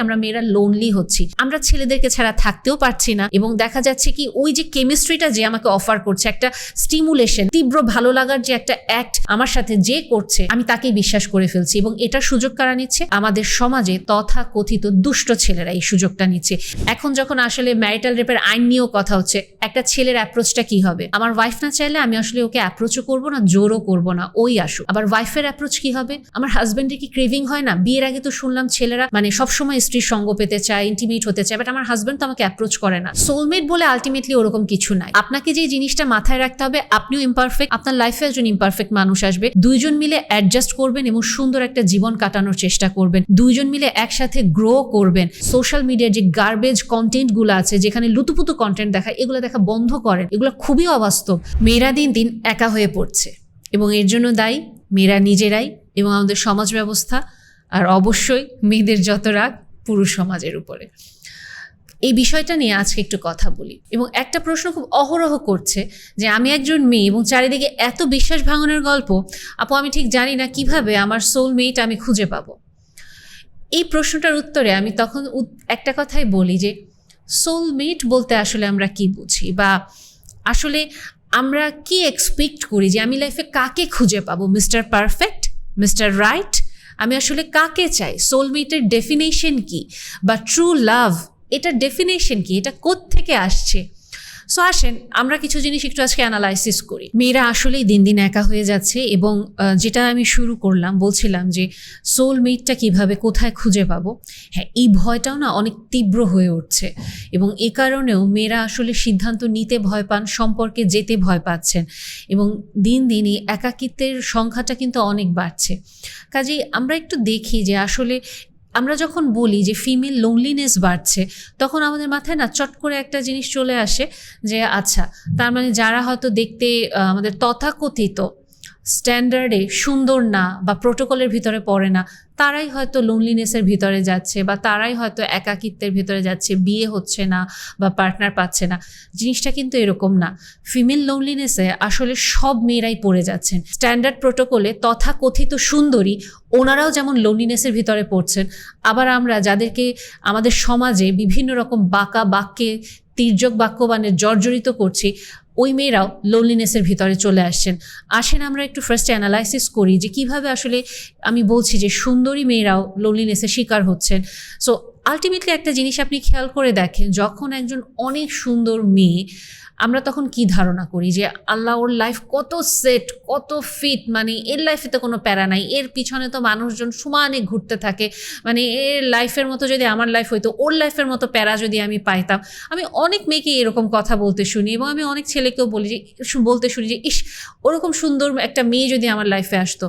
আমরা মেয়েরা লোনলি হচ্ছি। আমরা ছেলেদেরকে ছাড়া থাকতেও পারছি না এবং দেখা যাচ্ছে কি ওই যে কেমিস্ট্রিটা যে আমাকে অফার করছে, একটা স্টিমুলেশন তীব্র ভালো লাগার যে একটা অ্যাক্ট আমার সাথে যে করছে, আমি তাকেই বিশ্বাস করে ফেলছি এবং এটা সুযোগ কারা নিচ্ছে? আমাদের সমাজে তথা কথিত দুষ্ট ছেলেরা এই সুযোগটা নিচ্ছে। এখন যখন আসলে ম্যারিটাল রেপের আইন নিয়েও কথা হচ্ছে, একটা ছেলের অ্যাপ্রোচটা কি হবে? আমার ওয়াইফ না চাইলে আমি আসলে ওকে অ্যাপ্রোচও করব না, জোরও করব না, ওই আসুক। আবার ওয়াইফের অ্যাপ্রোচ কি হবে? আমার হাজবেন্ডের কি ক্রেভিং হয় না? বিয়ের আগে তো শুনলাম ছেলেরা মানে সবসময় স্ত্রীর সঙ্গ পেতে চায় ইন্টিমেট হতে চায় বাট আমার হাজবেন্ড তো আমাকে অ্যাপ্রোচ করে না। সোলমেট বলে আলটিমেটলি ওরকম কিছু নাই। আপনাকে যে জিনিসটা মাথায় রাখতে হবে, আপনিও ইমপারফেক্ট আপনার লাইফে একজন ইমপারফেক্ট মানুষ আসবে। দুইজন মিলে অ্যাডজাস্ট করবেন এবং সুন্দর একটা জীবন কাটানোর চেষ্টা করবেন। দুইজন মিলে একসাথে গ্রো করবেন। সোশ্যাল মিডিয়ার যে গার্বেজ কন্টেন্টগুলো আছে, যেখানে লুতুপুতু কন্টেন্ট দেখা এগুলো দেখা বন্ধ করেন। এগুলো খুবই অবাস্তব। মেয়েরা দিন দিন একা হয়ে পড়ছে। এবং এর জন্য দায়ী, মেয়েরা নিজেরাই এবং আমাদের সমাজ ব্যবস্থা। আর অবশ্যই মেয়েদের যত রাগ পুরুষ সমাজের উপরে। এই বিষয়টা নিয়ে আজকে একটু কথা বলি। এবং একটা প্রশ্ন খুব অহরহ করছে যে আমি একজন মেয়ে এবং চারিদিকে এত বিশ্বাস ভাঙনের গল্প, আপু আমি ঠিক জানি না কীভাবে আমার সোলমেট আমি খুঁজে পাবো। এই প্রশ্নটার উত্তরে আমি তখন একটা কথাই বলি যে সোলমেট বলতে আসলে আমরা কি বুঝি? বা আসলে আমরা কি এক্সপেক্ট করি যে আমি লাইফে কাকে খুঁজে পাবো? মিস্টার পারফেক্ট মিস্টার রাইট আমি আসলে কাকে চাই? সোলমেটের ডেফিনেশন কি? বা ট্রু লাভ এটা ডেফিনেশন কি? এটা থেকে আসছে? সো আসেন, আমরা কিছু জিনিস একটু আজকে অ্যানালাইসিস করি। মেয়েরা আসলেই দিন দিন একা হয়ে যাচ্ছে এবং যেটা আমি শুরু করলাম, বলছিলাম যে সোলমেটটা কীভাবে কোথায় খুঁজে পাবো? হ্যাঁ এই ভয়টাও না অনেক তীব্র হয়ে উঠছে এবং এ কারণেও মেয়েরা আসলে সিদ্ধান্ত নিতে ভয় পান, সম্পর্কে যেতে ভয় পাচ্ছেন এবং দিন দিন এই একাকিত্বের সংখ্যাটা কিন্তু অনেক বাড়ছে। কাজেই আমরা একটু দেখি যে আসলে আমরা যখন বলি যে ফিমেল লোনলিনেস বাড়ছে, তখন আমাদের মাথায় না চট করে একটা জিনিস চলে আসে যে আচ্ছা তার মানে যারা হয়তো দেখতে আমাদের তথাকথিত স্ট্যান্ডার্ডে সুন্দর না বা প্রোটোকলের ভিতরে পড়ে না তারাই হয়তো লোনলিনেসের ভিতরে যাচ্ছে বা তারাই হয়তো একাকিত্বের ভিতরে যাচ্ছে, বিয়ে হচ্ছে না বা পার্টনার পাচ্ছে না। জিনিসটা কিন্তু এরকম না। ফিমেল লোনলিনেসে আসলে সব মেয়েরাই পড়ে যাচ্ছেন। স্ট্যান্ডার্ড প্রোটোকলে তথাকথিত সুন্দরী ওনারাও যেমন লোনলিনেসের ভিতরে পড়ছেন, আবার আমরা যাদেরকে আমাদের সমাজে বিভিন্ন রকম বাঁকা বাক্যে, তির্যক বাক্যবানে জর্জরিত করছি ওই মেয়েরাও লোনলিনেসের ভিতরে চলে আসছেন। আসেন, আমরা একটু ফার্স্ট অ্যানালাইসিস করি যে কীভাবে আসলে আমি বলছি যে সুন্দরী মেয়েরাও লোনলিনেসের শিকার হচ্ছেন। সো আলটিমেটলি একটা জিনিস আপনি খেয়াল করে দেখেন, যখন একজন অনেক সুন্দর মেয়ে আমরা তখন কি ধারণা করি যে আল্লাহ ওর লাইফ কত সেট কত ফিট মানে এর লাইফে তো কোনো প্যারা নাই। এর পিছনে তো মানুষজন সমানে ঘুরতে থাকে। মানে এর লাইফের মতো যদি আমার লাইফ হইতো, ওর লাইফের মতো প্যারা যদি আমি পাইতাম। আমি অনেক মেয়েকে এরকম কথা বলতে শুনি এবং আমি অনেক ছেলেকেও বলি যে বলতে শুনি যে, ইস, ওরকম সুন্দর একটা মেয়ে যদি আমার লাইফে আসতো।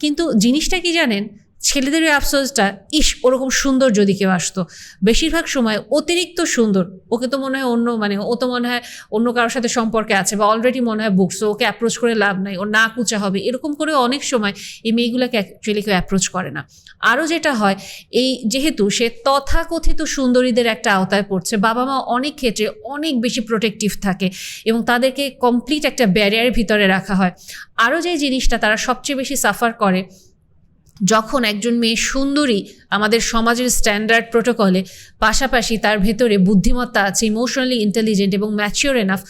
কিন্তু জিনিসটা কি জানেন? ছেলেদেরই আফসোসটা, ইস, ওরকম সুন্দর যদি কেউ আসতো। বেশিরভাগ সময় অতিরিক্ত সুন্দর। ওকে তো মনে হয় অন্য মানে ও তো মনে হয় অন্য কারোর সাথে সম্পর্কে আছে বা অলরেডি মনে হয় বুকস ওকে অ্যাপ্রোচ করে লাভ নাই ও না কুচা হবে। এরকম করে অনেক সময় এই মেয়েগুলোকে অ্যাকচুয়ালি কেউ অ্যাপ্রোচ করে না। আরও যেটা হয়, এই যেহেতু সে তথাকথিত সুন্দরীদের একটা আওতায় পড়ছে বাবা মা অনেক ক্ষেত্রে অনেক বেশি প্রোটেক্টিভ থাকে এবং তাদেরকে কমপ্লিট একটা ব্যারিয়ারের ভিতরে রাখা হয়। আরও যে জিনিসটা তারা সবচেয়ে বেশি সাফার করে যখন একজন মেয়ে সুন্দরী আমাদের সমাজের স্ট্যান্ডার্ড প্রোটোকলে পাশাপাশি তার ভেতরে বুদ্ধিমত্তা আছে ইমোশনালি ইন্টেলিজেন্ট এবং ম্যাচিওর এনাফ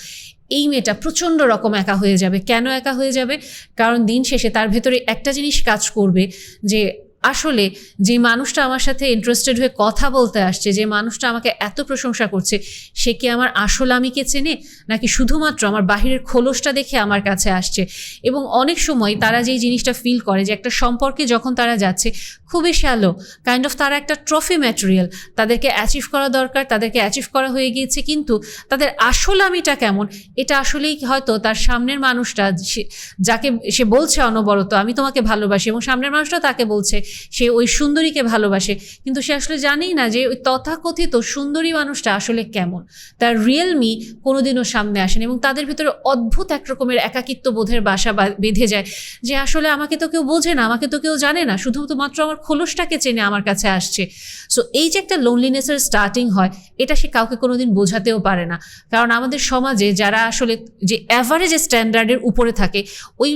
এই মেয়েটা প্রচণ্ড রকম একা হয়ে যাবে। কেন একা হয়ে যাবে? কারণ দিন শেষে তার ভেতরে একটা জিনিস কাজ করবে যে আসলে যে মানুষটা আমার সাথে ইন্টারেস্টেড হয়ে কথা বলতে আসছে, যে মানুষটা আমাকে এত প্রশংসা করছে, সে কি আমার আসল আমি কে চেনে? নাকি শুধুমাত্র আমার বাহিরের খোলসটা দেখে আমার কাছে আসছে? এবং অনেক সময় তারা যেই জিনিসটা ফিল করে, যে একটা সম্পর্কে যখন তারা যাচ্ছে খুবই শ্যালো কাইন্ড অফ তারা একটা ট্রফি ম্যাটেরিয়াল তাদেরকে অ্যাচিভ করা দরকার, তাদেরকে অ্যাচিভ করা হয়ে গিয়েছে, কিন্তু তাদের আসল আমিটা কেমন? এটা আসলেই হয়তো তার সামনের মানুষটা যাকে সে বলছে অনবরত, আমি তোমাকে ভালোবাসি এবং সামনের মানুষটা তাকে বলছে, সে ওই সুন্দরীকে ভালোবাসে। কিন্তু সে আসলে জানেই না যে ওই তথাকথিত সুন্দরী মানুষটা আসলে কেমন। তার রিয়েল মি কোনোদিনও সামনে আসেন এবং তাদের ভিতরে অদ্ভুত এক রকমের একাকিত্ব বোধের বাসা বেঁধে যায় যে আসলে আমাকে তো কেউ বোঝে না, আমাকে তো কেউ জানে না শুধু মাত্র আমার খোলসটাকে চেনে আমার কাছে আসছে। সো এই যে একটা লোনলিনেসের স্টার্টিং হয়, এটা সে কাউকে কোনোদিন বোঝাতেও পারে না। কারণ আমাদের সমাজে যারা আসলে যে অ্যাভারেজ স্ট্যান্ডার্ডের উপরে থাকে, ওই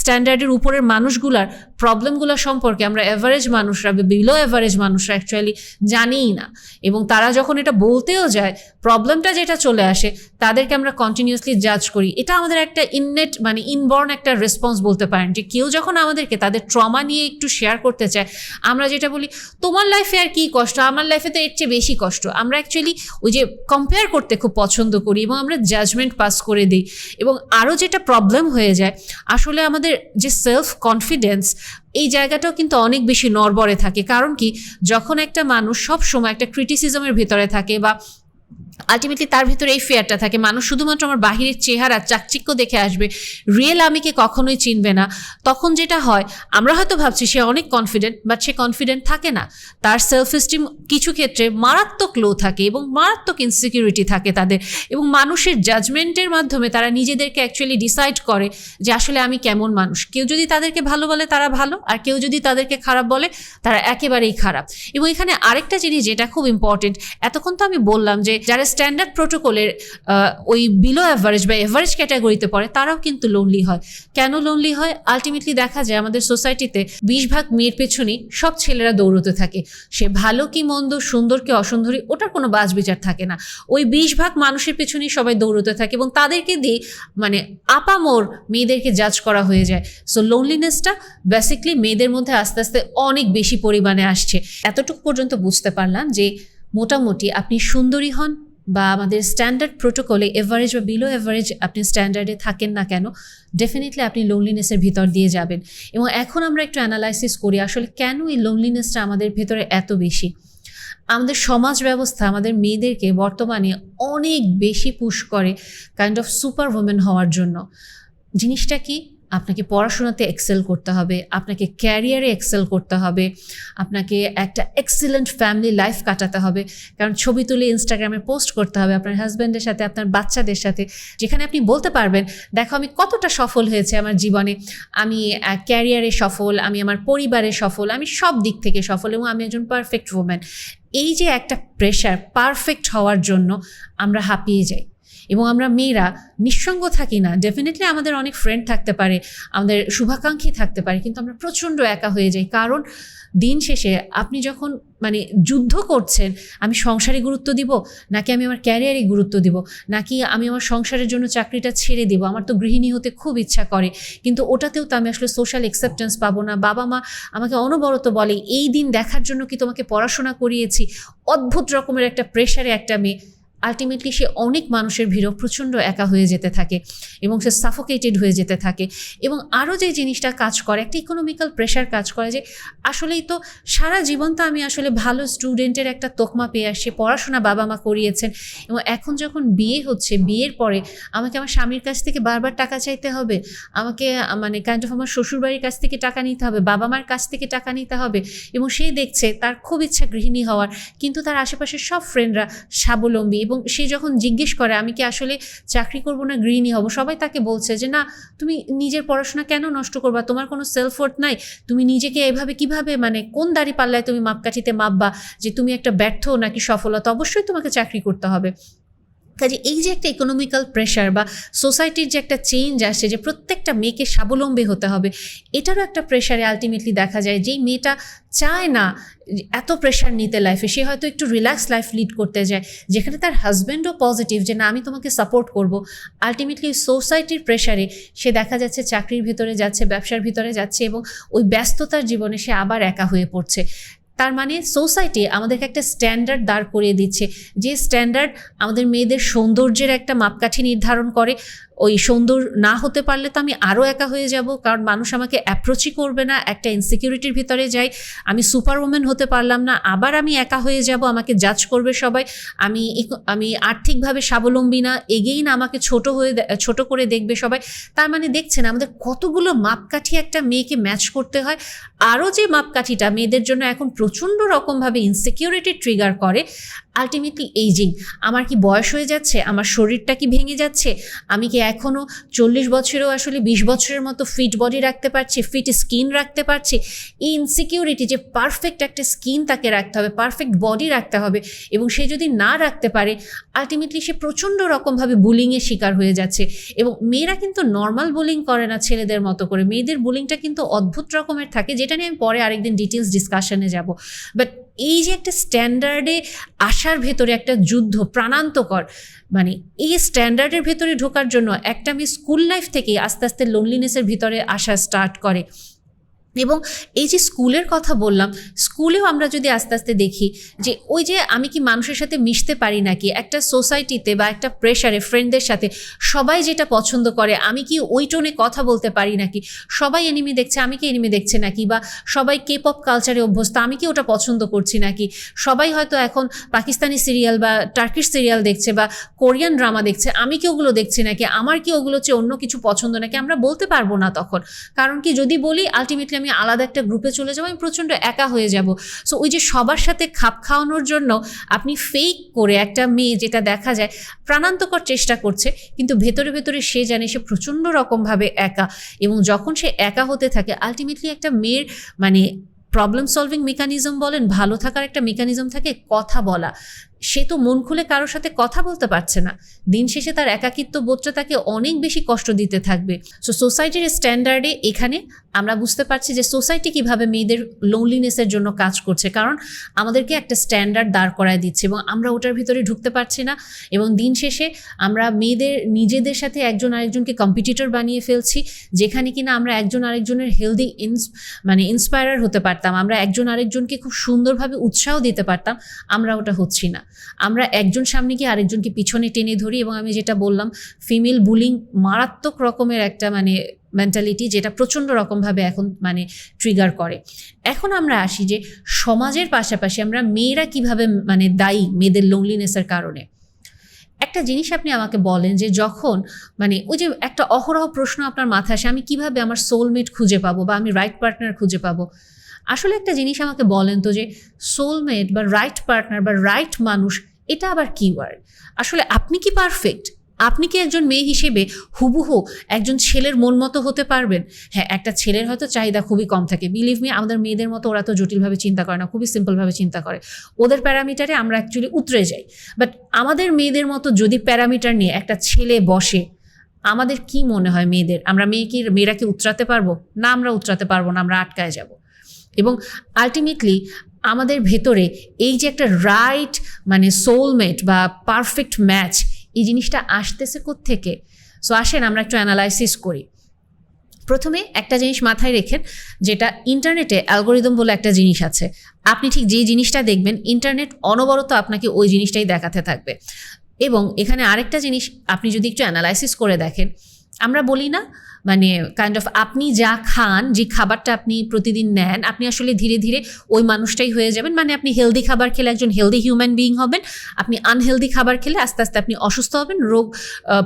স্ট্যান্ডার্ডের উপরের মানুষগুলার প্রবলেমগুলো সম্পর্কে আমরা অ্যাভারেজ মানুষরা বিলো অ্যাভারেজ মানুষরা অ্যাকচুয়ালি জানিই না। এবং তারা যখন এটা বলতেও যায় প্রবলেমটা যেটা চলে আসে, তাদেরকে আমরা কন্টিনিউসলি জাজ করি। এটা আমাদের একটা ইননেট মানে ইনবর্ন একটা রেসপন্স বলতে পারেন যে কেউ যখন আমাদেরকে তাদের ট্রমা নিয়ে একটু শেয়ার করতে চায়, আমরা যেটা বলি, তোমার লাইফে আর কী কষ্ট? আমার লাইফে তো এর চেয়ে বেশি কষ্ট। আমরা অ্যাকচুয়ালি ওই যে কম্পেয়ার করতে খুব পছন্দ করি এবং আমরা জাজমেন্ট পাস করে দিই। এবং আরও যেটা প্রবলেম হয়ে যায়, আসলে আমাদের যে সেলফ কনফিডেন্স এই জায়গাটাও কিন্তু অনেক বেশি নড়বড়ে থাকে। কারণ কি? যখন একটা মানুষ সব সময় একটা ক্রিটিসিজমের ভিতরে থাকে বা আলটিমেটলি তার ভিতরে এই ফেয়ারটা থাকে। মানুষ শুধুমাত্র আমার বাহিরের চেহারা, চাকচিক্য দেখে আসবে রিয়েল আমিকে কখনোই চিনবে না। তখন যেটা হয়, আমরা হয়তো ভাবছি সে অনেক কনফিডেন্ট বাট সে কনফিডেন্ট থাকে না। তার সেলফ এস্টিম কিছু ক্ষেত্রে মারাত্মক লো থাকে এবং মারাত্মক ইনসিকিউরিটি থাকে তাদের। এবং মানুষের জাজমেন্টের মাধ্যমে তারা নিজেদেরকে অ্যাকচুয়ালি ডিসাইড করে যে আসলে আমি কেমন মানুষ। কেউ যদি তাদেরকে ভালো বলে, তারা ভালো। আর কেউ যদি তাদেরকে খারাপ বলে, তারা একেবারেই খারাপ। এবং এখানে আরেকটা জিনিস যেটা খুব ইম্পর্টেন্ট এতক্ষণ তো আমি বললাম যে যারা স্ট্যান্ডার্ড প্রোটোকলের ওই বিলো অ্যাভারেজ বা এভারেজ ক্যাটাগরিতে পড়ে, তারাও কিন্তু লোনলি হয়। কেন লোনলি হয়? আলটিমেটলি দেখা যায় আমাদের সোসাইটিতে বিশ ভাগ মেয়ের পেছনেই সব ছেলেরা দৌড়তে থাকে। সে ভালো কি মন্দ, সুন্দর কি অসুন্দরী, ওটার কোনো বাজ বিচার থাকে না। ওই বিশ ভাগ মানুষের পেছনেই সবাই দৌড়তে থাকে এবং তাদেরকে দিয়ে মানে আপামোর মেয়েদেরকে জাজ করা হয়ে যায়। সো লোনলিনেসটা বেসিকলি মেয়েদের মধ্যে আস্তে আস্তে অনেক বেশি পরিমাণে আসছে। এতটুকু পর্যন্ত বুঝতে পারলাম যে মোটামুটি আপনি সুন্দরী হন বা আমাদের স্ট্যান্ডার্ড প্রোটোকলে এভারেজ বা বিলো এভারেজ আপনি স্ট্যান্ডার্ডে থাকেন না কেন ডেফিনেটলি আপনি লোনলিনেসের ভিতর দিয়ে যাবেন। এবং এখন আমরা একটু অ্যানালাইসিস করি আসলে কেন এই লোনলিনেসটা আমাদের ভেতরে এত বেশি? আমাদের সমাজ ব্যবস্থা, আমাদের মেয়েদেরকে বর্তমানে অনেক বেশি পুশ করে কাইন্ড অফ সুপার হওয়ার জন্য। জিনিসটা কি? আপনাকে পড়াশোনাতে এক্সেল করতে হবে, আপনাকে ক্যারিয়ারে এক্সেল করতে হবে, আপনাকে একটা এক্সেলেন্ট ফ্যামিলি লাইফ কাটাতে হবে। কারণ ছবি তুলে ইনস্টাগ্রামে পোস্ট করতে হবে আপনার হাজব্যান্ডের সাথে, আপনার বাচ্চাদের সাথে। যেখানে আপনি বলতে পারবেন, দেখো, আমি কতটা সফল হয়েছে আমার জীবনে। আমি ক্যারিয়ারে সফল, আমি আমার পরিবারে সফল, আমি সব দিক থেকে সফল এবং আমি একজন পারফেক্ট ওম্যান এই যে একটা প্রেশার পারফেক্ট হওয়ার জন্য আমরা হাঁপিয়ে যাই। এবং আমরা মেয়েরা নিঃসঙ্গ থাকি না। ডেফিনেটলি আমাদের অনেক ফ্রেন্ড থাকতে পারে, আমাদের শুভাকাঙ্ক্ষী থাকতে পারে, কিন্তু আমরা প্রচণ্ড একা হয়ে যাই। কারণ দিন শেষে আপনি যখন মানে যুদ্ধ করছেন, আমি সংসারে গুরুত্ব দিব, নাকি আমি আমার ক্যারিয়ারে গুরুত্ব দিব, নাকি আমি আমার সংসারের জন্য চাকরিটা ছেড়ে দিব, আমার তো গৃহিণী হতে খুব ইচ্ছা করে। কিন্তু ওটাতেও তো আমি আসলে সোশ্যাল অ্যাকসেপ্টেন্স পাবো না। বাবা মা আমাকে অনবরত বলে, এই দিন দেখার জন্য কি তোমাকে পড়াশোনা করিয়েছি? অদ্ভুত রকমের একটা প্রেশারে একটা মেয়ে আলটিমেটলি সে অনেক মানুষের ভিড়ও প্রচণ্ড একা হয়ে যেতে থাকে এবং সে সাফোকেটেড হয়ে যেতে থাকে এবং আরও যে জিনিসটা কাজ করে, একটা ইকোনমিক্যাল প্রেশার কাজ করে যে আসলেই তো সারা জীবন তো আমি আসলে ভালো স্টুডেন্টের একটা তোকমা পেয়ে আসছি, পড়াশোনা বাবা মা করিয়েছেন এবং এখন যখন বিয়ে হচ্ছে, বিয়ের পরে আমাকে আমার স্বামীর কাছ থেকে বারবার টাকা চাইতে হবে, আমাকে মানে কাইন্ড অফ আমার শ্বশুরবাড়ির কাছ থেকে টাকা নিতে হবে, বাবা মার কাছ থেকে টাকা নিতে হবে এবং সে দেখছে তার খুব ইচ্ছা গৃহিণী হওয়ার, কিন্তু তার আশেপাশের সব ফ্রেন্ডরা স্বাবলম্বী এবং সে যখন জিজ্ঞেস করে, আমি কি আসলে চাকরি করব না, গৃহিণী হব? সবাই তাকে বলছে যে, না, তুমি নিজের পড়াশোনা কেন নষ্ট করবা? তোমার কোনো সেলফ ওয়ার্থ নাই। তুমি নিজেকে এভাবে কীভাবে মানে কোন দাড়ি পাল্লায় তুমি মাপকাঠিতে মাপবা? যে, তুমি একটা ব্যর্থ নাকি সফলতা অবশ্যই তোমাকে চাকরি করতে হবে। কাজে এই যে একটা ইকোনমিক্যাল প্রেশার বা সোসাইটির যে একটা চেঞ্জ আসছে, যে প্রত্যেকটা মেয়েকে স্বাবলম্বী হতে হবে, এটারও একটা প্রেশারে আলটিমেটলি দেখা যায় যেই মেয়েটা চায় না এত প্রেশার নিতে লাইফে সে হয়তো একটু রিল্যাক্স লাইফ লিড করতে যায়, যেখানে তার হাজব্যান্ডও পজিটিভ যে না, আমি তোমাকে সাপোর্ট করব। আলটিমেটলি সোসাইটির প্রেশারে সে দেখা যাচ্ছে চাকরির ভিতরে যাচ্ছে, ব্যবসার ভিতরে যাচ্ছে এবং ওই ব্যস্ততার জীবনে সে আবার একা হয়ে পড়ছে। তার মানে সোসাইটি আমাদেরকে একটা স্ট্যান্ডার্ড দাঁড় করিয়ে দিচ্ছে। যে স্ট্যান্ডার্ড আমাদের মেয়েদের সৌন্দর্যের একটা মাপকাঠি নির্ধারণ করে ওই সুন্দর না হতে পারলে তো আমি আরও একা হয়ে যাব, কারণ মানুষ আমাকে অ্যাপ্রোচই করবে না, একটা ইনসিকিউরিটির ভিতরে যাই। আমি সুপার ওমেন হতে পারলাম না, আবার আমি একা হয়ে যাব, আমাকে জাজ করবে সবাই। আমি আমি আর্থিকভাবে স্বাবলম্বী না এগেই না আমাকে ছোট হয়ে ছোট করে দেখবে সবাই। তার মানে দেখছেন, আমাদের কতগুলো মাপকাঠি একটা মেয়েকে ম্যাচ করতে হয়। আরও যে মাপকাঠিটা মেয়েদের জন্য এখন প্রচণ্ড রকমভাবে ইনসিকিউরিটি ট্রিগার করে। আলটিমেটলি এইজিং আমার কি বয়স হয়ে যাচ্ছে? আমার শরীরটা কি ভেঙে যাচ্ছে? আমি কি এখনও চল্লিশ বছরেও আসলে বিশ বছরের মতো ফিট বডি রাখতে পারছে ফিট স্কিন রাখতে পারছি? এই ইনসিকিউরিটি যে পারফেক্ট একটা স্কিন তাকে রাখতে হবে পারফেক্ট বডি রাখতে হবে এবং সে যদি না রাখতে পারে আলটিমেটলি সে প্রচণ্ড রকমভাবে বুলিংয়ের শিকার হয়ে যাচ্ছে এবং মেয়েরা কিন্তু নর্মাল বুলিং করে না ছেলেদের মতো করে। মেয়েদের বুলিংটা কিন্তু অদ্ভুত রকমের থাকে, যেটা নিয়ে আমি পরে আরেকদিন ডিটেলস ডিসকাশনে যাব। বাট এই যে একটা স্ট্যান্ডার্ডে আসার ভেতরে একটা যুদ্ধ প্রাণান্তকর মানে এই স্ট্যান্ডার্ডের ভেতরে ঢোকার জন্য একটা মেয়ে স্কুল লাইফ থেকেই আস্তে আস্তে লোনলিনেসের ভিতরে আসা স্টার্ট করে। এবং এই যে স্কুলের কথা বললাম, স্কুলেও আমরা যদি আস্তে আস্তে দেখি যে ওই যে আমি কি মানুষের সাথে মিশতে পারি নাকি, একটা সোসাইটিতে বা একটা প্রেশারে ফ্রেন্ডদের সাথে সবাই যেটা পছন্দ করে, আমি কি ওই টোনে কথা বলতে পারি নাকি, সবাই এনিমি দেখছে, আমি কি এনিমি দেখছে নাকি, বা সবাই কে পপ কালচারে অভ্যস্ত, আমি কি ওটা পছন্দ করছি নাকি, সবাই হয়তো এখন পাকিস্তানি সিরিয়াল বা টার্কিশ সিরিয়াল দেখছে বা কোরিয়ান ড্রামা দেখছে, আমি কি ওগুলো দেখছি নাকি, আমার কি ওগুলো চেয়ে অন্য কিছু পছন্দ নাকি, আমরা বলতে পারব না তখন। কারণ কি যদি বলি আলটিমেটলি আমি আলাদা একটা গ্রুপে চলে যাব, আমি প্রচণ্ড একা হয়ে যাব। সো ওই যে সবার সাথে খাপ খাওয়ানোর জন্য আপনি ফেক করে একটা মেয়ে যেটা দেখা যায়, প্রাণান্তকর চেষ্টা করছে, কিন্তু ভেতরে ভেতরে সে জানে সে প্রচণ্ড রকমভাবে একা এবং যখন সে একা হতে থাকে আলটিমেটলি একটা মেয়ের মানে প্রবলেম সলভিং মেকানিজম বলেন, ভালো থাকার একটা মেকানিজম থাকে কথা বলা। সে তো মন খুলে কারোর সাথে কথা বলতে পারছে না। দিন শেষে তার একাকিত্ব বোধটা তাকে অনেক বেশি কষ্ট দিতে থাকবে। সো সোসাইটির স্ট্যান্ডার্ডে এখানে আমরা বুঝতে পারছি যে সোসাইটি কীভাবে মেয়েদের লোনলিনেসের জন্য কাজ করছে, কারণ আমাদেরকে একটা স্ট্যান্ডার্ড দাঁড় করায় দিচ্ছে এবং আমরা ওটার ভিতরে ঢুকতে পারছি না এবং দিন শেষে আমরা মেয়েদের, নিজেদের সাথে একজন আরেকজনকে কম্পিটিটর বানিয়ে ফেলছি, যেখানে কিনা আমরা একজন আরেকজনের হেলদি ইন্স মানে ইন্সপায়ার হতে পারতাম, আমরা একজন আরেকজনকে খুব সুন্দরভাবে উৎসাহ দিতে পারতাম, আমরা ওটা হচ্ছি না। আমরা একজন সামনে গিয়ে আরেকজনকে পিছনে টেনে ধরি এবং আমি যেটা বললাম ফিমেল বুলিং মারাত্মক রকমের একটা মানে মেন্টালিটি যেটা প্রচণ্ড রকমভাবে এখন মানে ট্রিগার করে। এখন আমরা আসি যে সমাজের পাশাপাশি আমরা মেয়েরা কীভাবে মানে দায়ী মেয়েদের লোনলিনেসের কারণে? একটা জিনিস আপনি আমাকে বলেন যে যখন মানে ওই যে একটা অহরহ প্রশ্ন আপনার মাথায় আসে, আমি কীভাবে আমার সোলমেট খুঁজে পাবো বা আমি রাইট পার্টনার খুঁজে পাবো? আসলে একটা জিনিস আমাকে বলেন তো যে সোলমেট বা রাইট পার্টনার বা রাইট মানুষ, এটা আবার কি ওয়ার্ড আসলে আপনি কি পারফেক্ট আপনি কি একজন মেয়ে হিসেবে হুবুহু একজন ছেলের মন মতো হতে পারবেন? হ্যাঁ একটা ছেলের হয়তো চাহিদা খুবই কম থাকে। বিলিভ মি আমাদের মেয়েদের মতো ওরা তো জটিলভাবে চিন্তা করে না, খুবই সিম্পলভাবে চিন্তা করে। ওদের প্যারামিটারে আমরা অ্যাকচুয়ালি উতরে যাই। বাট আমাদের মেয়েদের মতো যদি প্যারামিটার নিয়ে একটা ছেলে বসে, আমাদের কি মনে হয় মেয়েদের? আমরা মেয়ে কি, মেয়েরা কি উতরাতে পারব? না, আমরা উতরাতে পারব না, আমরা আটকায় যাব। এবং আলটিমেটলি আমাদের ভেতরে এই যে একটা রাইট মানে সোলমেট বা পারফেক্ট ম্যাচ এই জিনিসটা আসতেছে থেকে সো আসেন, আমরা একটু অ্যানালাইসিস করি। প্রথমে একটা জিনিস মাথায় রেখেন, যেটা ইন্টারনেটে অ্যালগোরিদম বলে একটা জিনিস আছে। আপনি ঠিক যে জিনিসটা দেখবেন ইন্টারনেট অনবরত আপনাকে ওই জিনিসটাই দেখাতে থাকবে। এবং এখানে আরেকটা জিনিস, আপনি যদি একটু অ্যানালাইসিস করে দেখেন আমরা বলি না মানে কাইন্ড অফ আপনি যা খান, যে খাবারটা আপনি প্রতিদিন নেন, আপনি আসলে ধীরে ধীরে ওই মানুষটাই হয়ে যাবেন। মানে আপনি হেলদি খাবার খেলে একজন হেলদি হিউম্যান বিইং হবেন, আপনি আনহেলদি খাবার খেলে আস্তে আস্তে আপনি অসুস্থ হবেন, রোগ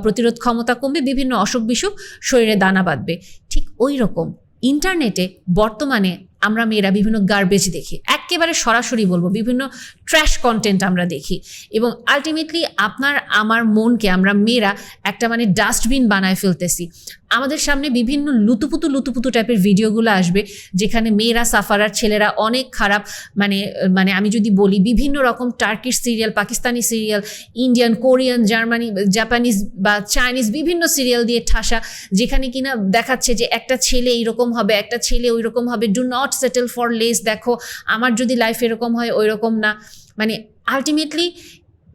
প্রতিরোধ ক্ষমতা কমবে, বিভিন্ন অসুখ বিসুখ শরীরে দানা বাঁধবে। ঠিক ওই রকম ইন্টারনেটে বর্তমানে আমরা মেয়েরা বিভিন্ন গার্বেজ দেখি। একেবারে সরাসরি বলব, বিভিন্ন ট্র্যাশ কন্টেন্ট আমরা দেখি। এবং আলটিমেটলি আপনার, আমার মনকে, আমরা মেয়েরা একটা মানে ডাস্টবিন বানায় ফেলতেছি। আমাদের সামনে বিভিন্ন লুতুপুতু লুতুপুতু টাইপের ভিডিওগুলো আসবে, যেখানে মেয়েরা, সাফারার ছেলেরা অনেক খারাপ মানে মানে আমি যদি বলি বিভিন্ন রকম Turkish serial Pakistani serial Indian Korean Germany Japanese বা চাইনিজ বিভিন্ন সিরিয়াল দিয়ে ঠাসা, যেখানে কিনা দেখাচ্ছে যে একটা ছেলে এইরকম হবে, একটা ছেলে ওই রকম হবে do not settle for less দেখো, আমার যদি লাইফ এরকম হয় ওই রকম না। মানে আলটিমেটলি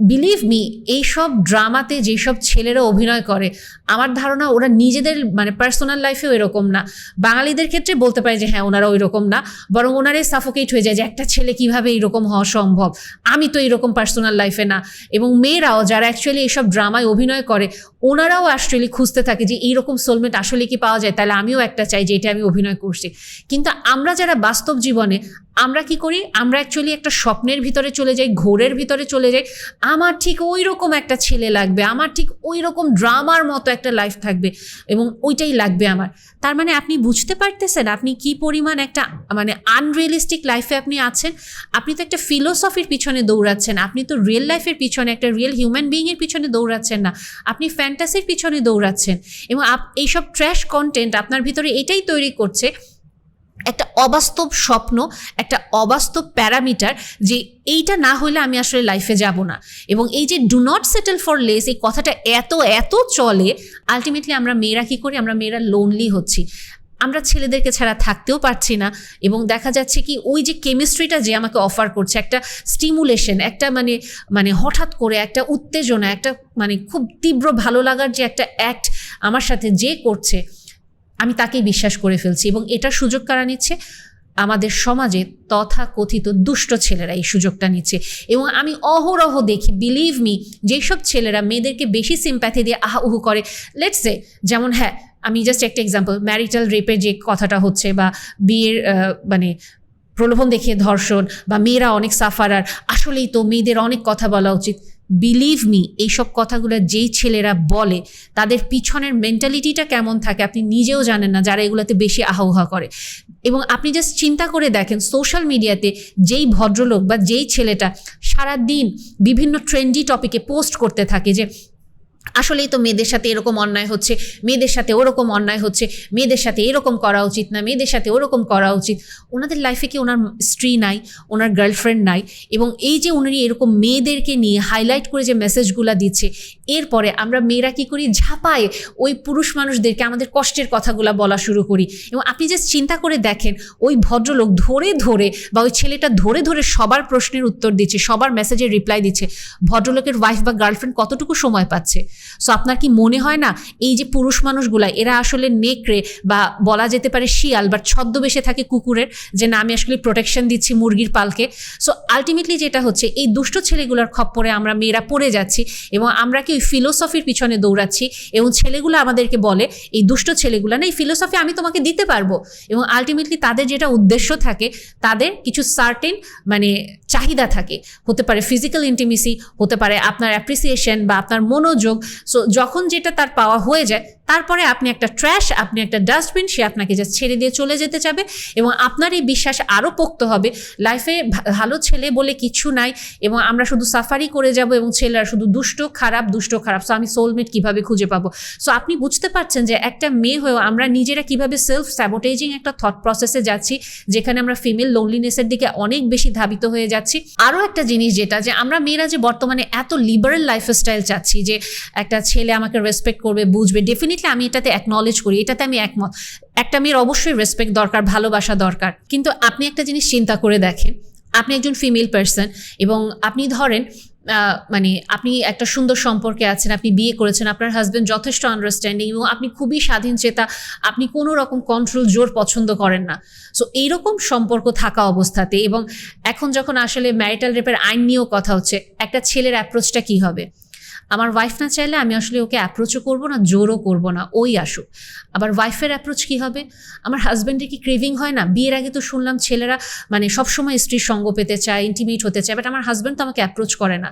বিলিভ মি এইসব ড্রামাতে যেসব ছেলেরা অভিনয় করে, আমার ধারণা ওরা নিজেদের মানে পার্সোনাল লাইফেও এরকম না। বাঙালিদের ক্ষেত্রে বলতে পারে যে হ্যাঁ ওনারা ওই রকম না। বরং ওনারাই সাফোকেট হয়ে যায় যে, একটা ছেলে কীভাবে এইরকম হওয়া সম্ভব? আমি তো এইরকম পার্সোনাল লাইফে না। এবং মেয়েরাও যারা অ্যাকচুয়ালি এইসব ড্রামায় অভিনয় করে, ওনারাও অ্যাকচুয়ালি খুঁজতে থাকে যে, এইরকম সোলমেট আসলে কি পাওয়া যায়? তাহলে আমিও একটা চাই যে, এটা আমি অভিনয় করছি। কিন্তু আমরা যারা বাস্তব জীবনে আমরা কি করি? আমরা অ্যাকচুয়ালি একটা স্বপ্নের ভিতরে চলে যাই, ঘোরের ভিতরে চলে যাই। আমার ঠিক ওই রকম একটা ছেলে লাগবে, আমার ঠিক ওই রকম ড্রামার মতো একটা লাইফ থাকবে এবং ওইটাই লাগবে আমার। তার মানে আপনি বুঝতে পারতেছেন আপনি কি পরিমাণ একটা মানে আনরিয়েলিস্টিক লাইফে আপনি আছেন? আপনি তো একটা ফিলোসফির পিছনে দৌড়াচ্ছেন, আপনি তো রিয়েল লাইফের পিছনে একটা রিয়েল হিউম্যান বিইংয়ের পিছনে দৌড়াচ্ছেন না। আপনি ফ্যান্টাসির পিছনে দৌড়াচ্ছেন এবং এইসব ট্র্যাশ কন্টেন্ট আপনার ভিতরে এটাই তৈরি করছে একটা অবাস্তব স্বপ্ন, একটা অবাস্তব প্যারামিটার যে এইটা না হলে আমি আসলে লাইফে যাব না। এবং এই যে do not settle for less এই কথাটা এত এত চলে আলটিমেটলি আমরা মেয়েরা কি করি? আমরা মেয়েরা লোনলি হচ্ছি। আমরা ছেলেদেরকে ছাড়া থাকতেও পারছি না এবং দেখা যাচ্ছে কি ওই যে কেমিস্ট্রিটা যে আমাকে অফার করছে, একটা স্টিমুলেশন একটা মানে মানে হঠাৎ করে একটা উত্তেজনা, একটা মানে খুব তীব্র ভালো লাগার যে একটা অ্যাক্ট আমার সাথে যে করছে আমি তাকেই বিশ্বাস করে ফেলছি এবং এটার সুযোগ কারা নিচ্ছে? আমাদের সমাজে তথাকথিত দুষ্ট ছেলেরা এই সুযোগটা নিচ্ছে এবং আমি অহরহ দেখি বিলিভ মি যেসব ছেলেরা মেয়েদেরকে বেশি সিম্প্যাথি দিয়ে আহা উহু করে লেটস সে যেমন হ্যাঁ আমি জাস্ট একটা এক্সাম্পল ম্যারিটাল রেপের যে কথাটা হচ্ছে বা বিয়ের মানে প্রলোভন দেখিয়ে ধর্ষণ বা মেয়েরা অনেক সাফারার আসলেই তো মেয়েদের অনেক কথা বলা উচিত। বিলিভ মি এইসব কথাগুলো যেই ছেলেরা বলে, তাদের পিছনের মেন্টালিটিটা কেমন থাকে আপনি নিজেও জানেন না যারা এগুলোতে বেশি আহা করে। এবং আপনি জাস্ট চিন্তা করে দেখেন সোশ্যাল মিডিয়াতে যেই ভদ্রলোক বা যেই ছেলেটা সারা দিন বিভিন্ন ট্রেন্ডি টপিকে পোস্ট করতে থাকে যে আসলেই তো মেয়েদের সাথে এরকম অন্যায় হচ্ছে, মেয়েদের সাথে ওরকম অন্যায় হচ্ছে, মেয়েদের সাথে এরকম করা উচিত না, মেয়েদের সাথে ওরকম করা উচিত। ওনাদের লাইফে কি ওনার স্ত্রী নাই, ওনার গার্লফ্রেন্ড নাই? এবং এই যে উনি এরকম মেয়েদেরকে নিয়ে হাইলাইট করে যে মেসেজগুলো দিচ্ছে, এরপরে আমরা মেয়েরা কি করি? ঝাঁপায় ওই পুরুষ মানুষদেরকে আমাদের কষ্টের কথাগুলো বলা শুরু করি। এবং আপনি জাস্ট চিন্তা করে দেখেন, ওই ভদ্রলোক ধরে ধরে বা ওই ছেলেটা ধরে ধরে সবার প্রশ্নের উত্তর দিচ্ছে, সবার মেসেজের রিপ্লাই দিচ্ছে, ভদ্রলোকের ওয়াইফ বা গার্লফ্রেন্ড কতটুকু সময় পাচ্ছে? সো আপনার কি মনে হয় না এই যে পুরুষ মানুষগুলা, এরা আসলে নেকড়ে বা বলা যেতে পারে শিয়াল বা ছদ্মবেশে থাকে কুকুরের, যে না আমি আসলে প্রোটেকশন দিচ্ছি মুরগির পালকে। সো আলটিমেটলি যেটা হচ্ছে, এই দুষ্ট ছেলেগুলোর খপ্পরে আমরা মেয়েরা পড়ে যাচ্ছি এবং আমরা কি ওই ফিলোসফির পিছনে দৌড়াচ্ছি এবং ছেলেগুলো আমাদেরকে বলে, এই দুষ্ট ছেলেগুলো না, এই ফিলোসফি আমি তোমাকে দিতে পারব। এবং আলটিমেটলি তাদের যেটা উদ্দেশ্য থাকে, তাদের কিছু সার্টেন মানে চাহিদা থাকে। হতে পারে ফিজিক্যাল ইন্টিমেসি হতে পারে আপনার অ্যাপ্রিসিয়েশন বা আপনার মনোযোগ সো যখন যেটা তার পাওয়া হয়ে যায়, তারপরে আপনি একটা ট্র্যাশ আপনি একটা ডাস্টবিন সে আপনাকে জাস্ট ছেড়ে দিয়ে চলে যেতে চাবে এবং আপনার এই বিশ্বাস আরও পোক্ত হবে। লাইফে ভালো ছেলে বলে কিছু নাই এবং আমরা শুধু সাফারি করে যাব এবং ছেলেরা শুধু দুষ্ট, খারাপ দুষ্ট, খারাপ। সো আমি সোলমেট কীভাবে খুঁজে পাবো? সো আপনি বুঝতে পারছেন যে একটা মেয়ে হয়েও আমরা নিজেরা কীভাবে সেলফ স্যাবোটেজিং একটা থট প্রসেসে যাচ্ছি, যেখানে আমরা ফিমেল লোনলিনেসের দিকে অনেক বেশি ধাবিত হয়ে যাচ্ছি। আরও একটা জিনিস যেটা, যে আমরা মেয়েরা যে বর্তমানে এত লিবারেল লাইফস্টাইল চাচ্ছি, যে একটা ছেলে আমাকে রেসপেক্ট করবে, বুঝবে। ডেফিনেটলি আমি এটাতে অ্যাকনলেজ করি, এটাতে আমি একমত। একটা মেয়ের অবশ্যই রেসপেক্ট দরকার, ভালোবাসা দরকার। কিন্তু আপনি একটা জিনিস চিন্তা করে দেখেন, আপনি একজন ফিমেল পার্সন এবং আপনি ধরেন মানে আপনি একটা সুন্দর সম্পর্কে আছেন, আপনি বিয়ে করেছেন, আপনার হাজব্যান্ড যথেষ্ট আন্ডারস্ট্যান্ডিং এবং আপনি খুবই স্বাধীন চেতা, আপনি কোনো রকম কন্ট্রোল জোর পছন্দ করেন না। সো এইরকম সম্পর্ক থাকা অবস্থাতে এবং এখন যখন আসলে ম্যারিটাল রেপের আইন নিয়েও কথা হচ্ছে, একটা ছেলের অ্যাপ্রোচটা কি হবে? আমার ওয়াইফ না চাইলে আমি আসলে ওকে অ্যাপ্রোচও করব না, জোরও করব না, ওই আসুক। আবার ওয়াইফের অ্যাপ্রোচ কি হবে? আমার হাজব্যান্ডের কি ক্রেভিং হয় না? বিয়ের আগে তো শুনলাম ছেলেরা মানে সবসময় স্ত্রীর সঙ্গ পেতে চায় ইন্টিমেট হতে চায় বাট আমার হাজব্যান্ড তো আমাকে অ্যাপ্রোচ করে না।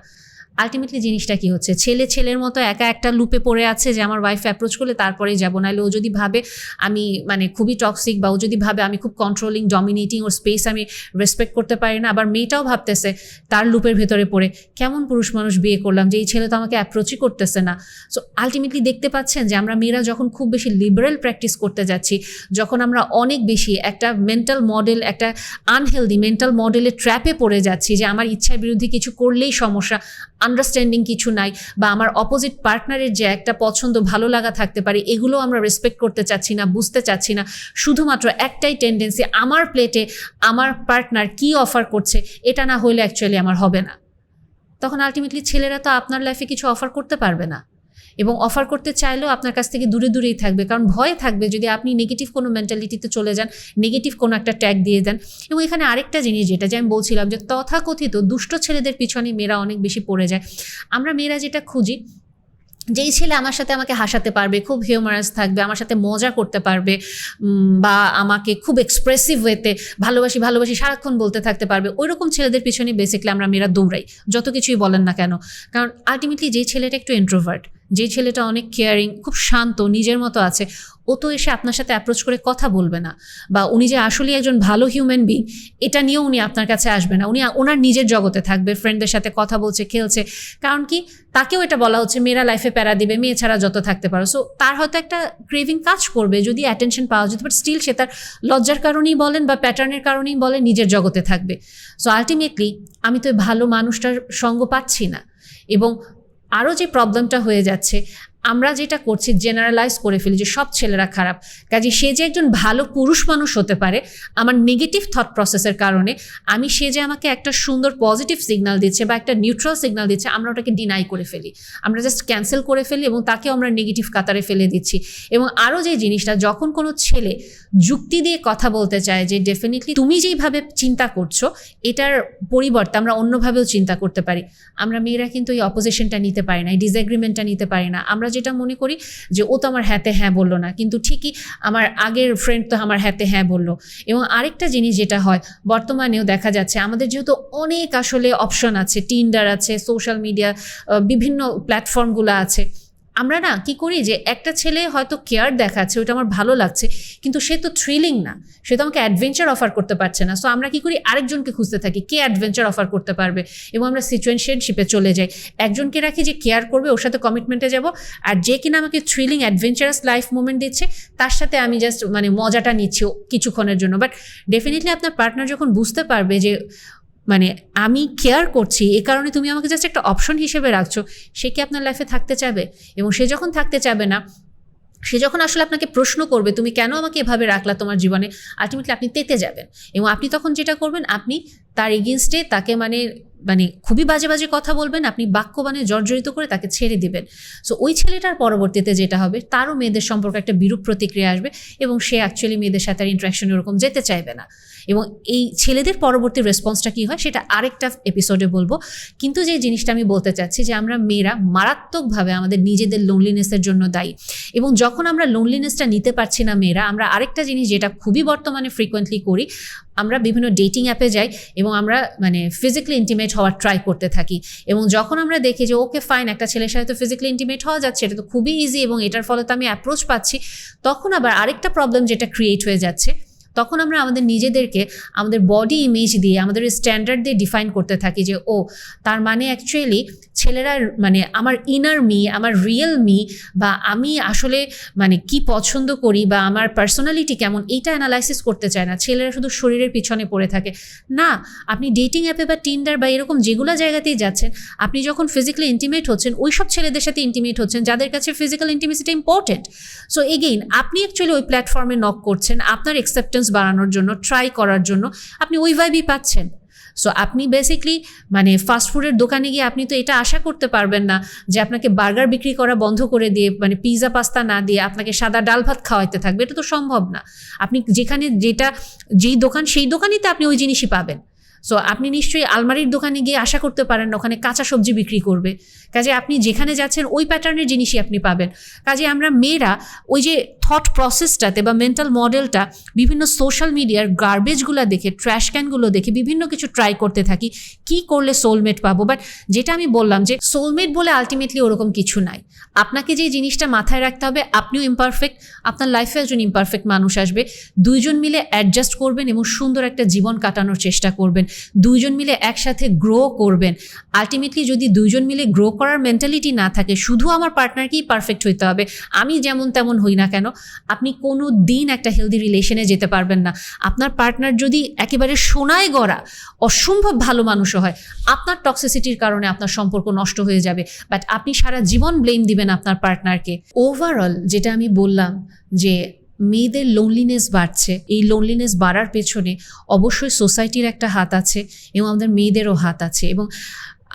আলটিমেটলি জিনিসটা কি হচ্ছে? ছেলে ছেলের মতো একা একটা লুপে পড়ে আছে যে আমার ওয়াইফ অ্যাপ্রোচ করলে তারপরেই যাব। নাহলে ও যদি ভাবে আমি মানে খুবই টক্সিক বা ও যদি ভাবে আমি খুব কন্ট্রোলিং ডমিনেটিং ওর স্পেস আমি রেসপেক্ট করতে পারি না, আবার মেয়েটাও ভাবতেছে তার লুপের ভেতরে পড়ে। কেমন পুরুষ মানুষ বিয়ে করলাম যে এই ছেলে তো আমাকে অ্যাপ্রোচই করতেছে না। সো আলটিমেটলি দেখতে পাচ্ছেন যে আমরা মেয়েরা যখন খুব বেশি লিবারেল প্র্যাকটিস করতে যাচ্ছি, যখন আমরা অনেক বেশি একটা মেন্টাল মডেল একটা আনহেলদি মেন্টাল মডেলের ট্র্যাপে পড়ে যাচ্ছি যে আমার ইচ্ছার বিরুদ্ধে কিছু করলেই সমস্যা আন্ডারস্ট্যান্ডিং কিছু নাই বা আমার অপোজিট পার্টনারের যে একটা পছন্দ ভালো লাগা থাকতে পারে, এগুলো আমরা রেসপেক্ট করতে চাচ্ছি না, বুঝতে চাচ্ছি না। শুধুমাত্র একটাই টেন্ডেন্সি আমার প্লেটে আমার পার্টনার কি অফার করছে, এটা না হলে অ্যাকচুয়ালি আমার হবে না। তখন আলটিমেটলি ছেলেরা তো আপনার লাইফে কিছু অফার করতে পারবে না। এবং অফার করতে চাইলেও আপনার কাছ থেকে দূরে দূরেই থাকবে। কারণ ভয় থাকবে যদি আপনি নেগেটিভ কোনো মেন্টালিটিতে চলে যান নেগেটিভ কোনো একটা ট্যাগ দিয়ে দেন। এবং এখানে আরেকটা জিনিস যেটা যে আমি বলছিলাম যে তথাকথিত দুষ্ট ছেলেদের পিছনে মেয়েরা অনেক বেশি পড়ে যায়। আমরা মেয়েরা যেটা খুঁজি যেই ছেলে আমার সাথে আমাকে হাসাতে পারবে, খুব হিউমারাস থাকবে, আমার সাথে মজা করতে পারবে বা আমাকে খুব এক্সপ্রেসিভ ওয়েতে ভালোবাসি ভালোবাসি, সারাক্ষণ বলতে থাকতে পারবে ওই রকম ছেলেদের পিছনে বেসিক্যালি আমরা মেয়েরা দৌড়াই, যত কিছুই বলেন না কেন। কারণ আলটিমেটলি যেই ছেলেটা একটু ইন্ট্রোভার্ট যেই ছেলেটা অনেক কেয়ারিং খুব শান্ত, নিজের মতো আছে ও তো এসে আপনার সাথে অ্যাপ্রোচ করে কথা বলবে না। বা উনি যে আসলে একজন ভালো হিউম্যান বিং এটা নিয়েও উনি আপনার কাছে আসবে না। উনি ওনার নিজের জগতে থাকবে ফ্রেন্ডদের সাথে কথা বলছে, খেলছে। কারণ কি, তাকেও এটা বলা হচ্ছে, মেয়েরা লাইফে প্যারা দিবে, মেয়ে ছাড়া যত থাকতে পারো। সো তার হয়তো একটা ক্রেভিং কাজ করবে, যদি অ্যাটেনশন পাওয়া যেত বাট স্টিল সে তার লজ্জার কারণেই বলেন বা প্যাটার্নের কারণেই বলেন, নিজের জগতে থাকবে। সো আলটিমেটলি আমি তো ভালো মানুষটার সঙ্গ পাচ্ছি না। এবং আরও যে প্রবলেমটা হয়ে যাচ্ছে আমরা যেটা করছি জেনারেলাইজ করে ফেলি যে সব ছেলেরা খারাপ। কাজে সে যে একজন ভালো পুরুষ মানুষ হতে পারে, আমার নেগেটিভ থট প্রসেসের কারণে আমি সে যে আমাকে একটা সুন্দর পজিটিভ সিগনাল দিচ্ছে বা একটা নিউট্রাল সিগনাল দিচ্ছে, আমরা ওটাকে ডিনাই করে ফেলি। আমরা জাস্ট ক্যান্সেল করে ফেলি এবং তাকেও আমরা নেগেটিভ কাতারে ফেলে দিচ্ছি। এবং আরও যে জিনিসটা, যখন কোনো ছেলে যুক্তি দিয়ে কথা বলতে চায় যে ডেফিনেটলি তুমি যেইভাবে চিন্তা করছ, এটার পরিবর্তে আমরা অন্যভাবেও চিন্তা করতে পারি। আমরা মেয়েরা কিন্তু এই অপোজিশনটা নিতে পারি না, এই ডিসএগ্রিমেন্টটা নিতে পারি না। আমরা যেটা মনে করি যে ও তো আমার হ্যাঁতে হ্যাঁ বলল না। কিন্তু ঠিকই আমার আগের ফ্রেন্ড তো আমার হ্যাঁতে হ্যাঁ বলল। এবং আরেকটা জিনিস যেটা হয়, বর্তমানেও দেখা যাচ্ছে আমাদের যেহেতু অনেক আসলে অপশন আছে টিন্ডার আছে সোশ্যাল মিডিয়া বিভিন্ন প্ল্যাটফর্মগুলো আছে। আমরা না কি করি যে একটা ছেলে হয়তো কেয়ার দেখাচ্ছে ওটা আমার ভালো লাগছে, কিন্তু সে তো থ্রিলিং না। সে তো আমাকে অ্যাডভেঞ্চার অফার করতে পারছে না। সো আমরা কি করি, আরেকজনকে খুঁজতে থাকি, কে অ্যাডভেঞ্চার অফার করতে পারবে? এবং আমরা সিচুয়েশনশিপে চলে যাই। একজনকে রাখি যে কেয়ার করবে, ওর সাথে কমিটমেন্টে যাব, আর যে কিনা আমাকে থ্রিলিং অ্যাডভেঞ্চারাস লাইফ মুমেন্ট দিচ্ছে, তার সাথে আমি জাস্ট মানে মজাটা নিচ্ছি কিছুক্ষণের জন্য। বাট ডেফিনেটলি আপনার পার্টনার যখন বুঝতে পারবে যে মানে আমি কেয়ার করছি, এ কারণে তুমি আমাকে জাস্ট একটা অপশন হিসেবে রাখছো, সে কি আপনার লাইফে থাকতে চাবে? এবং সে যখন থাকতে চাবে না, সে যখন আসলে আপনাকে প্রশ্ন করবে, তুমি কেন আমাকে এভাবে রাখলা তোমার জীবনে? আলটিমেটলি আপনি তেতে যাবেন। এবং আপনি তখন যেটা করবেন, আপনি তার এগেনস্টে তাকে মানে মানে খুবই বাজে বাজে কথা বলবেন, আপনি বাক্যবাণে জর্জরিত করে তাকে ছেড়ে দিবেন। সো ওই ছেলেটার পরবর্তীতে যেটা হবে, তারও মেয়েদের সম্পর্কে একটা বিরূপ প্রতিক্রিয়া আসবে এবং সে অ্যাকচুয়ালি মেয়েদের সাথে আর ইন্টারাকশন ওরকম যেতে চাইবে না। এবং এই ছেলেদের পরবর্তী রেসপন্সটা কী হয়, সেটা আরেকটা এপিসোডে বলব। কিন্তু যে জিনিসটা আমি বলতে চাচ্ছি, যে আমরা মেয়েরা মারাত্মকভাবে আমাদের নিজেদের লোনলিনেসের জন্য দায়ী। এবং যখন আমরা লোনলিনেসটা নিতে পারছি না মেয়েরা, আমরা আরেকটা জিনিস যেটা খুবই বর্তমানে ফ্রিকোয়েন্টলি করি আমরা বিভিন্ন ডেটিং অ্যাপে যাই এবং আমরা মানে ফিজিক্যালি ইন্টিমেট হওয়ার ট্রাই করতে থাকি। এবং যখন আমরা দেখি যে ওকে ফাইন একটা ছেলের সাথে তো ফিজিক্যালি ইন্টিমেট হওয়া যাচ্ছে, এটা তো খুবই ইজি এবং এটার ফলে তো আমি অ্যাপ্রোচ পাচ্ছি, তখন আবার আরেকটা প্রবলেম যেটা ক্রিয়েট হয়ে যাচ্ছে তখন আমরা আমাদের নিজেদেরকে, আমাদের বডি ইমেজ দিয়ে, আমাদের স্ট্যান্ডার্ড দিয়ে ডিফাইন করতে থাকি যে, ও, তার মানে অ্যাকচুয়ালি ছেলেরা মানে আমার ইনার মি আমার রিয়েল মি বা আমি আসলে মানে কি পছন্দ করি বা আমার পার্সোনালিটি কেমন, এইটা অ্যানালাইসিস করতে চায় না। ছেলেরা শুধু শরীরের পিছনে পড়ে থাকে। না, আপনি ডেটিং অ্যাপে বা টিন্ডার বা এরকম যেগুলো জায়গাতেই যাচ্ছেন, আপনি যখন ফিজিক্যালি ইন্টিমেট হচ্ছেন ওই সব ছেলেদের সাথে ইন্টিমেট হচ্ছেন যাদের কাছে ফিজিক্যাল ইন্টিমেসিটা ইম্পর্টেন্ট সো এগেইন আপনি অ্যাকচুয়ালি ওই প্ল্যাটফর্মে নক করছেন, আপনার অ্যাকসেপ্টেন্স বাড়ানোর জন্য ট্রাই করার জন্য আপনি ওই ভাইবই পাচ্ছেন। সো আপনি বেসিকলি মানে ফাস্টফুডের দোকানে গিয়ে আপনি তো এটা আশা করতে পারবেন না যে আপনাকে বার্গার বিক্রি করা বন্ধ করে দিয়ে মানে পিৎজা পাস্তা না দিয়ে আপনাকে সাদা ডাল ভাত খাওয়াইতে থাকবে। এটা তো সম্ভব না। আপনি যেখানে যেটা, যেই দোকান, সেই দোকানেই তো আপনি ওই জিনিসই পাবেন। সো আপনি নিশ্চয়ই আলমারির দোকানে গিয়ে আশা করতে পারেন ওখানে কাঁচা সবজি বিক্রি করবে। কাজে আপনি যেখানে যাচ্ছেন ওই প্যাটার্নের জিনিসই আপনি পাবেন। কাজে আমরা মেয়েরা ওই যে থট প্রসেসটাতে বা মেন্টাল মডেলটা বিভিন্ন সোশ্যাল মিডিয়ার গার্বেজগুলো দেখে ট্র্যাশ ক্যানগুলো দেখে বিভিন্ন কিছু ট্রাই করতে থাকি। কি করলে সোলমেট পাবো? বাট যেটা আমি বললাম যে সোলমেট বলে আলটিমেটলি ওরকম কিছু নাই। আপনাকে যে জিনিসটা মাথায় রাখতে হবে, আপনিও ইমপারফেক্ট আপনার লাইফে একজন ইমপারফেক্ট মানুষ আসবে। দুইজন মিলে অ্যাডজাস্ট করবেন এবং সুন্দর একটা জীবন কাটানোর চেষ্টা করবেন। দুইজন মিলে একসাথে গ্রো করবেন। আলটিমেটলি যদি দুইজন মিলে গ্রো করার মেন্টালিটি না থাকে, শুধু আমার পার্টনারকেই পারফেক্ট হইতে হবে। আমি যেমন তেমন হই না কেন, আপনি কোনো দিন একটা হেলদি রিলেশনে যেতে পারবেন না। আপনার পার্টনার যদি একেবারে সোনায় গড়া, অসম্ভব ভালো মানুষও হয়, আপনার টক্সিসিটির কারণে আপনার সম্পর্ক নষ্ট হয়ে যাবে। বাট আপনি সারা জীবন ব্লেম দিবেন আপনার পার্টনারকে ওভারঅল যেটা আমি বললাম যে মেয়েদের লোনলিনেস বাড়ছে। এই লোনলিনেস বাড়ার পেছনে অবশ্যই সোসাইটির একটা হাত আছে এবং আমাদের মেয়েদেরও হাত আছে এবং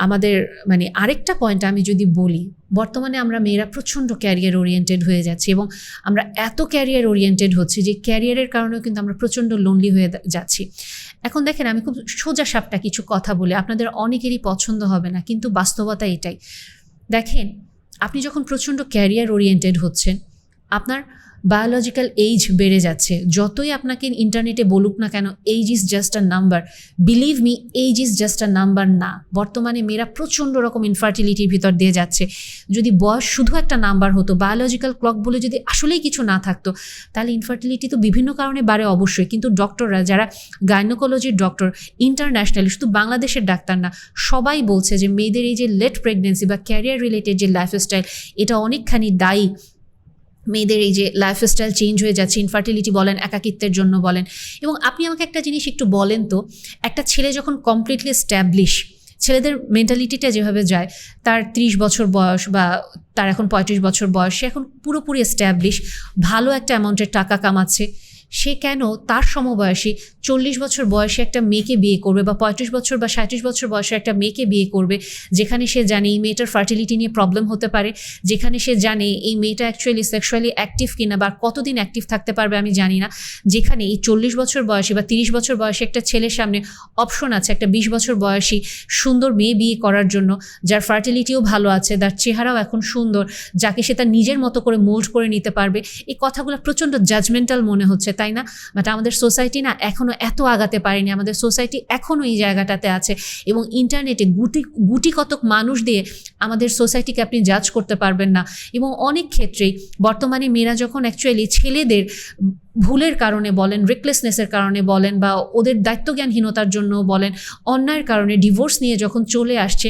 আমাদের মানে আরেকটা পয়েন্ট আমি যদি বলি, বর্তমানে আমরা মেয়েরা প্রচণ্ড ক্যারিয়ার ওরিয়েন্টেড হয়ে যাচ্ছি এবং আমরা এত ক্যারিয়ার ওরিয়েন্টেড হচ্ছি যে ক্যারিয়ারের কারণেও কিন্তু আমরা প্রচণ্ড লোনলি হয়ে যাচ্ছি। এখন দেখেন, আমি খুব সোজা সাপটা কিছু কথা বলে, আপনাদের অনেকেরই পছন্দ হবে না, কিন্তু বাস্তবতা এটাই। দেখেন, আপনি যখন প্রচণ্ড ক্যারিয়ার ওরিয়েন্টেড হচ্ছেন, আপনার বায়োলজিক্যাল এইজ বেড়ে যাচ্ছে। যতই আপনাকে ইন্টারনেটে বলুক না কেন age is just a number believe me age is just a number না। বর্তমানে মেয়েরা প্রচণ্ড রকম ইনফার্টিলিটির ভিতর দিয়ে যাচ্ছে। যদি বয়স শুধু একটা নাম্বার হতো বায়োলজিক্যাল ক্লক বলে যদি আসলেই কিছু না থাকতো, তাহলে ইনফার্টিলিটি তো বিভিন্ন কারণে বাড়ে অবশ্যই। কিন্তু ডক্টররা যারা গাইনোকোলজির ডক্টর ইন্টারন্যাশনালি শুধু বাংলাদেশের ডাক্তার না, সবাই বলছে যে মেয়েদের এই যে লেট প্রেগনেন্সি বা ক্যারিয়ার রিলেটেড যে লাইফস্টাইল এটা অনেকখানি দায়ী। মেয়েদের এই যে লাইফস্টাইল চেঞ্জ হয়ে যাচ্ছে ইনফার্টিলিটি বলেন, একাকিত্বের জন্য বলেন। এবং আপনি আমাকে একটা জিনিস একটু বলেন তো, একটা ছেলে যখন কমপ্লিটলি স্ট্যাবলিশ ছেলেদের মেন্টালিটিটা যেভাবে যায়, তার ত্রিশ বছর বয়স বা তার এখন পঁয়ত্রিশ বছর বয়স, সে এখন পুরোপুরি এস্ট্যাবলিশ ভালো একটা অ্যামাউন্টের টাকা কামাচ্ছে সে কেন তার সমবয়সী চল্লিশ বছর বয়সে একটা মেয়েকে বিয়ে করবে বা পঁয়ত্রিশ বছর বা সাঁত্রিশ বছর বয়সে একটা মেয়েকে বিয়ে করবে, যেখানে সে জানে এই মেয়েটার ফার্টিলিটি নিয়ে প্রবলেম হতে পারে, যেখানে সে জানে এই মেয়েটা অ্যাকচুয়ালি সেক্সুয়ালি অ্যাক্টিভ কিনা বা কতদিন অ্যাক্টিভ থাকতে পারবে আমি জানি না, যেখানে এই চল্লিশ বছর বয়সী বা তিরিশ বছর বয়সে একটা ছেলের সামনে অপশন আছে একটা বিশ বছর বয়সী সুন্দর মেয়ে বিয়ে করার জন্য, যার ফার্টিলিটিও ভালো আছে, তার চেহারাও এখন সুন্দর, যাকে সে তার নিজের মতো করে মোল্ড করে নিতে পারবে, এই কথাগুলো প্রচণ্ড জাজমেন্টাল মনে হচ্ছে। তাই না? বাট আমাদের সোসাইটি না এখনও এত আগাতে পারেনি। আমাদের সোসাইটি এখনও এই জায়গাটাতে আছে এবং ইন্টারনেটে গুটি গুটি কতক মানুষ দিয়ে আমাদের সোসাইটিকে আপনি জাজ করতে পারবেন না। এবং অনেক ক্ষেত্রেই বর্তমানে মেয়েরা যখন অ্যাকচুয়ালি ছেলেদের ভুলের কারণে বলেন রেকলেসনেসের কারণে বলেন বা ওদের দায়িত্বজ্ঞানহীনতার জন্য বলেন, অন্যায়ের কারণে ডিভোর্স নিয়ে যখন চলে আসছে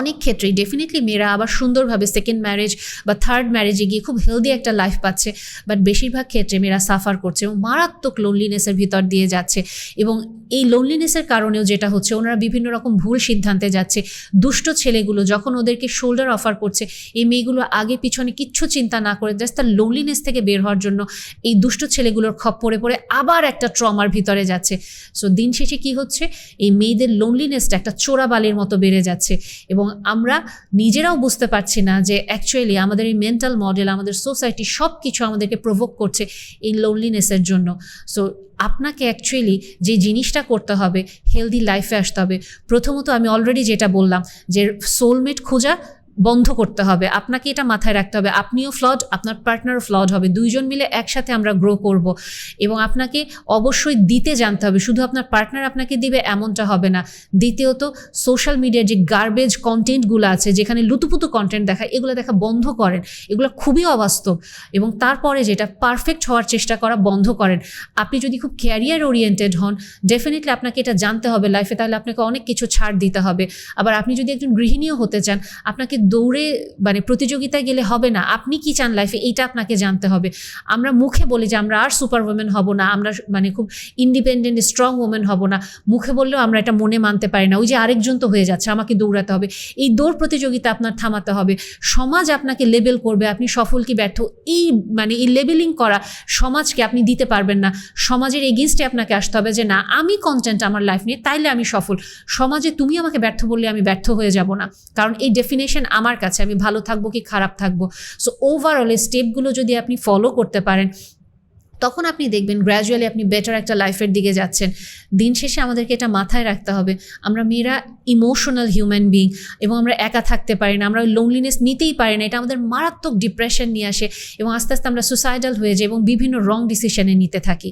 অনেক ক্ষেত্রেই ডেফিনেটলি মেয়েরা আবার সুন্দরভাবে সেকেন্ড ম্যারেজ বা থার্ড ম্যারেজে গিয়ে খুব হেলদি একটা লাইফ পাচ্ছে। বাট বেশিরভাগ ক্ষেত্রে মেয়েরা সাফার করছে এবং মারাত্মক লোনলিনেসের ভিতর দিয়ে যাচ্ছে। এবং এই লোনলিনেসের কারণেও যেটা হচ্ছে, ওনারা বিভিন্ন রকম ভুল সিদ্ধান্তে যাচ্ছে। দুষ্ট ছেলেগুলো যখন ওদেরকে শোল্ডার অফার করছে, এই মেয়েগুলো আগে পিছনে কিচ্ছু চিন্তা না করে জাস্ট তার লোনলিনেস থেকে বের হওয়ার জন্য এই দুষ্ট ছেলেগুলোর খপ পড়ে পড়ে আবার একটা ট্রমার ভিতরে যাচ্ছে। সো দিন শেষে কী হচ্ছে? এই মেয়েদের লোনলিনেসটা একটা চোরাবালির মতো বেড়ে যাচ্ছে এবং আমরা নিজেরাও বুঝতে পারছি না যে অ্যাকচুয়ালি আমাদের এই মেন্টাল মডেল আমাদের সোসাইটি সব কিছু আমাদেরকে প্রভোগ করছে এই লোনলিনেসের জন্য। সো আপনাকে অ্যাকচুয়ালি যে জিনিসটা করতে হবে হেলদি লাইফে আসতে হবে। প্রথমত আমি অলরেডি যেটা বললাম, যে সোলমেট খোঁজা বন্ধ করতে হবে, আপনাকে এটা মাথায় রাখতে হবে। আপনিও ফ্লড আপনার পার্টনারও ফ্লড হবে। দুইজন মিলে একসাথে আমরা গ্রো করব এবং আপনাকে অবশ্যই দিতে জানতে হবে। শুধু আপনার পার্টনার আপনাকে দিবে এমনটা হবে না। দ্বিতীয়ত সোশ্যাল মিডিয়ার যে গার্বেজ কন্টেন্টগুলো আছে, যেখানে লুতুপুতু কন্টেন্ট দেখা, এগুলো দেখা বন্ধ করেন। এগুলো খুবই অবাস্তব এবং তারপরে যেটা পারফেক্ট হওয়ার চেষ্টা করা বন্ধ করেন। আপনি যদি খুব ক্যারিয়ার ওরিয়েন্টেড হন ডেফিনেটলি আপনাকে এটা জানতে হবে। লাইফে তাহলে আপনাকে অনেক কিছু ছাড় দিতে হবে। আবার আপনি যদি একজন গৃহিণীও হতে চান, আপনাকে দৌড়ে মানে প্রতিযোগিতায় গেলে হবে না। আপনি কি চান লাইফে এইটা আপনাকে জানতে হবে। আমরা মুখে বলি যে আমরা আর সুপার ওমেন হব না, আমরা মানে খুব ইন্ডিপেন্ডেন্ট স্ট্রং ওমেন হব না। মুখে বললেও আমরা এটা মনে মানতে পারি না। ওই যে আরেকজন তো হয়ে যাচ্ছে, আমাকে দৌড়াতে হবে। এই দৌড় প্রতিযোগিতা আপনার থামাতে হবে। সমাজ আপনাকে লেবেল করবে, আপনি সফল কি ব্যর্থ? এই মানে এই লেবেলিং করা সমাজকে আপনি দিতে পারবেন না। সমাজের এগেনস্টে আপনাকে আসতে হবে যে, না, আমি কন্টেন্ট আমার লাইফ নিয়ে, তাইলে আমি সফল। সমাজে তুমি আমাকে ব্যর্থ বললে আমি ব্যর্থ হয়ে যাব না। কারণ এই ডেফিনেশন আমার কাছে, আমি ভালো থাকব কি খারাপ থাকব? সো ওভারঅল এই স্টেপগুলো যদি আপনি ফলো করতে পারেন, তখন আপনি দেখবেন গ্র্যাজুয়ালি আপনি বেটার একটা লাইফের দিকে যাচ্ছেন। দিন শেষে আমাদেরকে এটা মাথায় রাখতে হবে, আমরা মেয়েরা ইমোশনাল হিউম্যান বিং এবং আমরা একা থাকতে পারি না, আমরা লোনলিনেস নিতেই পারি না, এটা আমাদের মারাত্মক ডিপ্রেশন নিয়ে আসে এবং আস্তে আস্তে আমরা সুসাইডাল হয়ে যাই এবং বিভিন্ন রং ডিসিশনে নিতে থাকি।